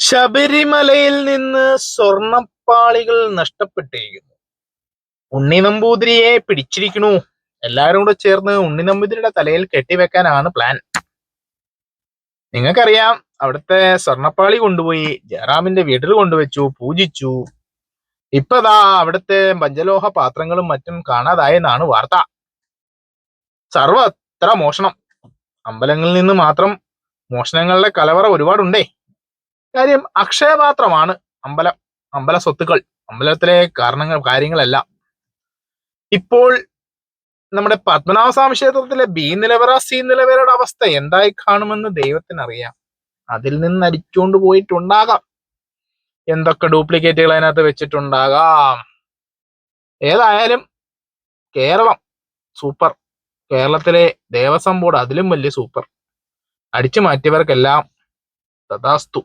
ശബരിമലയിൽ നിന്ന് സ്വർണപ്പാളികൾ നഷ്ടപ്പെട്ടിരിക്കുന്നു ഉണ്ണി നമ്പൂതിരിയെ പിടിച്ചിരിക്കണു എല്ലാവരും കൂടെ ചേർന്ന് ഉണ്ണി നമ്പൂതിരിയുടെ തലയിൽ കെട്ടിവെക്കാനാണ് പ്ലാൻ നിങ്ങൾക്കറിയാം അവിടുത്തെ സ്വർണപ്പാളി കൊണ്ടുപോയി ജയറാമിന്റെ വീട്ടിൽ കൊണ്ടുവച്ചു പൂജിച്ചു. ഇപ്പതാ അവിടുത്തെ പഞ്ചലോഹ പാത്രങ്ങളും മറ്റും കാണാതായെന്നാണ് വാർത്ത. സർവത്ര മോഷണം. അമ്പലങ്ങളിൽ നിന്ന് മാത്രം മോഷണങ്ങളുടെ കലവറ ഒരുപാടുണ്ടേ. കാര്യം അക്ഷയപാത്രമാണ് അമ്പലം അമ്പല സ്വത്തുക്കൾ അമ്പലത്തിലെ കാരണങ്ങൾ കാര്യങ്ങളെല്ലാം. ഇപ്പോൾ നമ്മുടെ പത്മനാഭസ്വാമി ക്ഷേത്രത്തിലെ ബി നിലവറ സി നിലവറയുടെ അവസ്ഥ എന്തായി കാണുമെന്ന് ദൈവത്തിനറിയാം. അതിൽ നിന്ന് അരിച്ചുകൊണ്ട് പോയിട്ടുണ്ടാകാം. എന്തൊക്കെ ഡ്യൂപ്ലിക്കേറ്റുകൾ അതിനകത്ത് വെച്ചിട്ടുണ്ടാകാം. ഏതായാലും കേരളം സൂപ്പർ. കേരളത്തിലെ ദേവസ്വം ബോർഡ് അതിലും വലിയ സൂപ്പർ. അടിച്ചു മാറ്റിയവർക്കെല്ലാം തഥാസ്തു.